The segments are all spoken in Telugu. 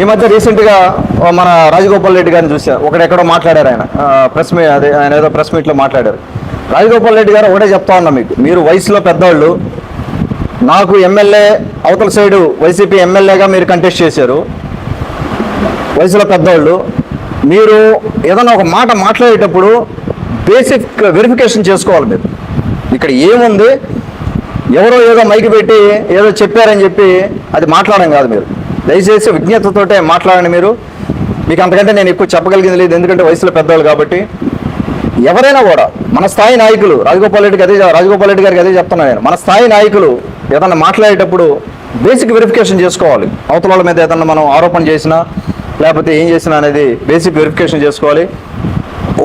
ఈ మధ్య రీసెంట్గా మన రాజగోపాల్ రెడ్డి గారిని చూసా ఒకడెక్కడో మాట్లాడారు ఆయన. ప్రెస్ మీ అదే ఆయన ఏదో ప్రెస్ మీట్లో మాట్లాడారు. రాజగోపాల్ రెడ్డి గారు ఒకటే చెప్తా ఉన్నా మీకు. మీరు వయసులో పెద్దవాళ్ళు నాకు ఎమ్మెల్యే అవతల సైడు వైసీపీ ఎమ్మెల్యేగా మీరు కంటెస్ట్ చేశారు. వయసులో పెద్దవాళ్ళు మీరు ఏదైనా ఒక మాట మాట్లాడేటప్పుడు బేసిక్ వెరిఫికేషన్ చేసుకోవాలి మీరు. ఇక్కడ ఏముంది? ఎవరో ఏదో మైకి పెట్టి ఏదో చెప్పారని చెప్పి అది మాట్లాడడం కాదు మీరు. దయచేసి విజ్ఞతతోటే మాట్లాడండి మీరు. మీకు అంతకంటే నేను ఎక్కువ చెప్పగలిగింది లేదు ఎందుకంటే వయసులో పెద్దవాళ్ళు కాబట్టి. ఎవరైనా కూడా మన స్థాయి నాయకులు రాజగోపాల్ రెడ్డికి అదే రాజగోపాల్ రెడ్డి గారికి అదే చెప్తున్నాను నేను. మన స్థాయి నాయకులు ఏదన్నా మాట్లాడేటప్పుడు బేసిక్ వెరిఫికేషన్ చేసుకోవాలి. అవతల వాళ్ళ మీద ఏదన్నా మనం ఆరోపణ చేసినా లేకపోతే ఏం చేసినా అనేది బేసిక్ వెరిఫికేషన్ చేసుకోవాలి.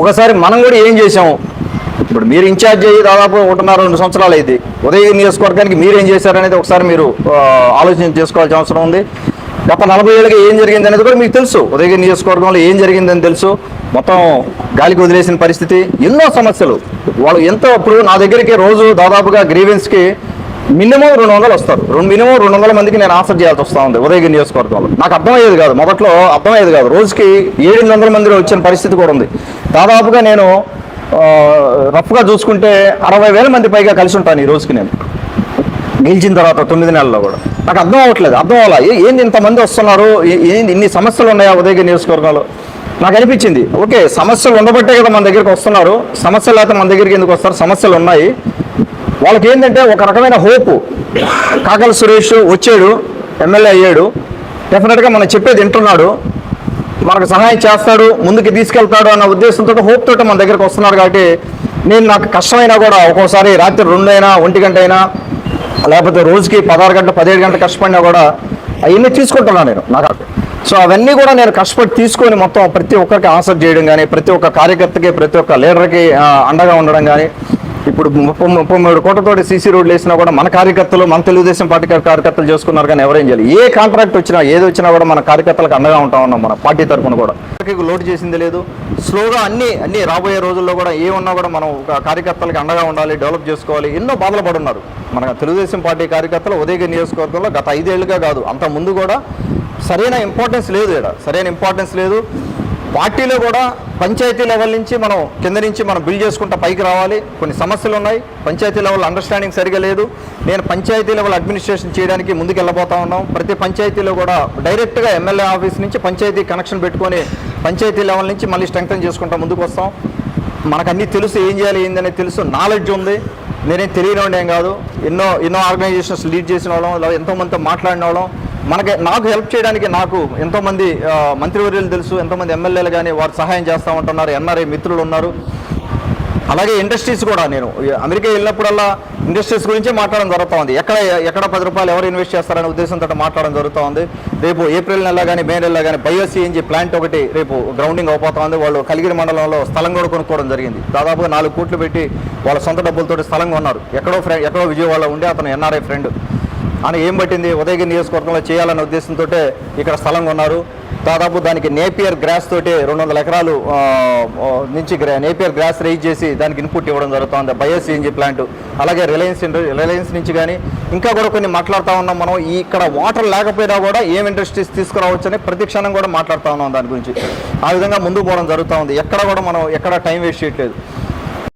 ఒకసారి మనం కూడా ఏం చేసాము ఇప్పుడు మీరు ఇన్ఛార్జ్ అయ్యి దాదాపు ఒకటిన్నర రెండు సంవత్సరాలు అయింది. ఉదయ నియోజకవర్గానికి మీరు ఏం చేశారనేది ఒకసారి మీరు ఆలోచన చేసుకోవాల్సిన అవసరం ఉంది. గత నలభై ఏళ్ళుగా ఏం జరిగింది అనేది కూడా మీకు తెలుసు. ఉదయగిరి నియోజకవర్గంలో ఏం జరిగిందని తెలుసు. మొత్తం గాలికి వదిలేసిన పరిస్థితి ఎన్నో సమస్యలు. వాళ్ళు ఎంతో అప్పుడు నా దగ్గరికి రోజు దాదాపుగా గ్రీవెన్స్కి మినిమం రెండు వందలు వస్తారు. రెండు మినిమం రెండు వందల మందికి నేను ఆన్సర్ చేయాల్సి వస్తూ ఉంది ఉదయగిరి నియోజకవర్గంలో. నాకు అర్థమయ్యేది కాదు. మొదట్లో అర్థమయ్యేది కాదు. రోజుకి ఏడు వందల మంది వచ్చిన పరిస్థితి కూడా ఉంది. దాదాపుగా నేను రఫ్గా చూసుకుంటే అరవై వేల మంది పైగా కలిసి ఉంటాను ఈ రోజుకి నేను. గెలిచిన తర్వాత తొమ్మిది నెలల్లో కూడా. నాకు అర్థం అవ్వట్లేదు అర్థం అవ్వాలా? ఏంది ఇంతమంది వస్తున్నారు? ఏంది ఇన్ని సమస్యలు ఉన్నాయా ఉదయగిరి నియోజకవర్గంలో? నాకు అనిపించింది ఓకే సమస్యలు ఉండబట్టే కదా మన దగ్గరికి వస్తున్నారు సమస్యలు అయితే మన దగ్గరికి ఎందుకు వస్తారు? సమస్యలు ఉన్నాయి. వాళ్ళకి ఏంటంటే ఒక రకమైన హోపు. కాకల సురేష్ వచ్చాడు ఎమ్మెల్యే అయ్యాడు డెఫినెట్గా మనం చెప్పేది వింటున్నాడు. మనకు సహాయం చేస్తాడు ముందుకు తీసుకెళ్తాడు అన్న ఉద్దేశంతో హోప్ మన దగ్గరకు వస్తున్నాడు కాబట్టి నేను నాకు కష్టమైనా కూడా ఒక్కోసారి రాత్రి రెండు అయినా ఒంటి గంట అయినా లేకపోతే రోజుకి పదహారు గంటలు పదిహేడు గంటలు కష్టపడినా కూడా అవన్నీ తీసుకుంటున్నాను నేను నాకు సో అవన్నీ కూడా నేను కష్టపడి తీసుకొని మొత్తం ప్రతి ఒక్కరికి ఆన్సర్ చేయడం కానీ ప్రతి ఒక్క కార్యకర్తకి ప్రతి ఒక్క లీడర్కి అండగా ఉండడం కానీ ఇప్పుడు ముప్పై ముప్పై మూడు కోట్లతోటి సీసీ రోడ్లు వేసినా కూడా మన కార్యకర్తలు మన తెలుగుదేశం పార్టీ కార్యకర్తలు చేసుకున్నారు కానీ ఎవరేం చేయాలి ఏ కాంట్రాక్ట్ వచ్చినా ఏది వచ్చినా కూడా మన కార్యకర్తలకు అండగా ఉంటా ఉన్నాం మన పార్టీ తరఫున కూడా. లోటు చేసింది లేదు. స్లోగా అన్ని అన్ని రాబోయే రోజుల్లో కూడా ఏమున్నా కూడా మనం ఒక కార్యకర్తలకు అండగా ఉండాలి డెవలప్ చేసుకోవాలి. ఎన్నో బాధలు పడున్నారు. మన తెలుగుదేశం పార్టీ కార్యకర్తలు ఉదయగిరి నియోజకవర్గంలో గత ఐదేళ్ళుగా కాదు అంత ముందు కూడా సరైన ఇంపార్టెన్స్ లేదు ఇక్కడ. సరైన ఇంపార్టెన్స్ లేదు. పార్టీలో కూడా పంచాయతీ లెవెల్ నుంచి మనం కింద నుంచి మనం బిల్డ్ చేసుకుంటా పైకి రావాలి. కొన్ని సమస్యలు ఉన్నాయి. పంచాయతీ లెవెల్ అండర్స్టాండింగ్ సరిగా లేదు. నేను పంచాయతీ లెవెల్ అడ్మినిస్ట్రేషన్ చేయడానికి ముందుకు వెళ్ళబోతా ఉన్నాం. ప్రతి పంచాయతీలో కూడా డైరెక్ట్గా ఎమ్మెల్యే ఆఫీస్ నుంచి పంచాయతీ కనెక్షన్ పెట్టుకొని పంచాయతీ లెవెల్ నుంచి మళ్ళీ స్ట్రెంగ్తన్ చేసుకుంటా ముందుకు వస్తాం. మనకు అన్నీ తెలుసు ఏం చేయాలి ఏందనేది తెలుసు. నాలెడ్జ్ ఉంది. నేనేం తెలియని ఏం కాదు. ఎన్నో ఎన్నో ఆర్గనైజేషన్స్ లీడ్ చేసిన వాళ్ళం. లేదా ఎంతోమందితో మాట్లాడిన వాళ్ళం. మనకి నాకు హెల్ప్ చేయడానికి నాకు ఎంతోమంది మంత్రివర్యులు తెలుసు ఎంతోమంది ఎమ్మెల్యేలు కానీ వారు సహాయం చేస్తూ ఉంటున్నారు ఎన్ఆర్ఐ మిత్రులు ఉన్నారు. అలాగే ఇండస్ట్రీస్ కూడా నేను. అమెరికా వెళ్ళినప్పుడల్లా ఇండస్ట్రీస్ గురించే మాట్లాడడం జరుగుతూ ఉంది ఎక్కడ ఎక్కడ పది రూపాయలు ఎవరు ఇన్వెస్ట్ చేస్తారనే ఉద్దేశంతో మాట్లాడడం జరుగుతూ ఉంది రేపు ఏప్రిల్ నెల కానీ మే నెల కానీ బయోసీఎన్జీ ప్లాంట్ ఒకటి రేపు గ్రౌండింగ్ అయిపోతా ఉంది వాళ్ళు కలిగిరి మండలంలో స్థలం కూడా కొనుక్కోవడం జరిగింది. దాదాపుగా నాలుగు కోట్లు పెట్టి వాళ్ళ సొంత డబ్బులతోటి స్థలం కొన్నారు. ఎక్కడో ఫ్రెండ్ ఎక్కడో విజయవాడలో ఉండే అతను ఎన్ఆర్ఐ ఫ్రెండ్. అని ఏం పట్టింది? ఉదయగిరి నియోజకవర్గంలో చేయాలన్న ఉద్దేశంతో ఇక్కడ స్థలం కొన్నారు దాదాపు దానికి నేపియర్ గ్రాస్ తోటి రెండు వందల ఎకరాలు నుంచి నేపియర్ గ్రాస్ రైజ్ చేసి దానికి ఇన్పుట్ ఇవ్వడం జరుగుతుంది. బయోసీఎన్జీ ప్లాంట్ అలాగే రిలయన్స్ రిలయన్స్ నుంచి కానీ ఇంకా కూడా కొన్ని మాట్లాడుతూ ఉన్నాం మనం. ఇక్కడ వాటర్ లేకపోయినా కూడా ఏం ఇండస్ట్రీస్ తీసుకురావచ్చని ప్రతి క్షణం కూడా మాట్లాడుతూ ఉన్నాం దాని గురించి. ఆ విధంగా ముందుకు పోవడం జరుగుతూ ఉంది. ఎక్కడ కూడా మనం ఎక్కడ టైం వేస్ట్ చేయట్లేదు.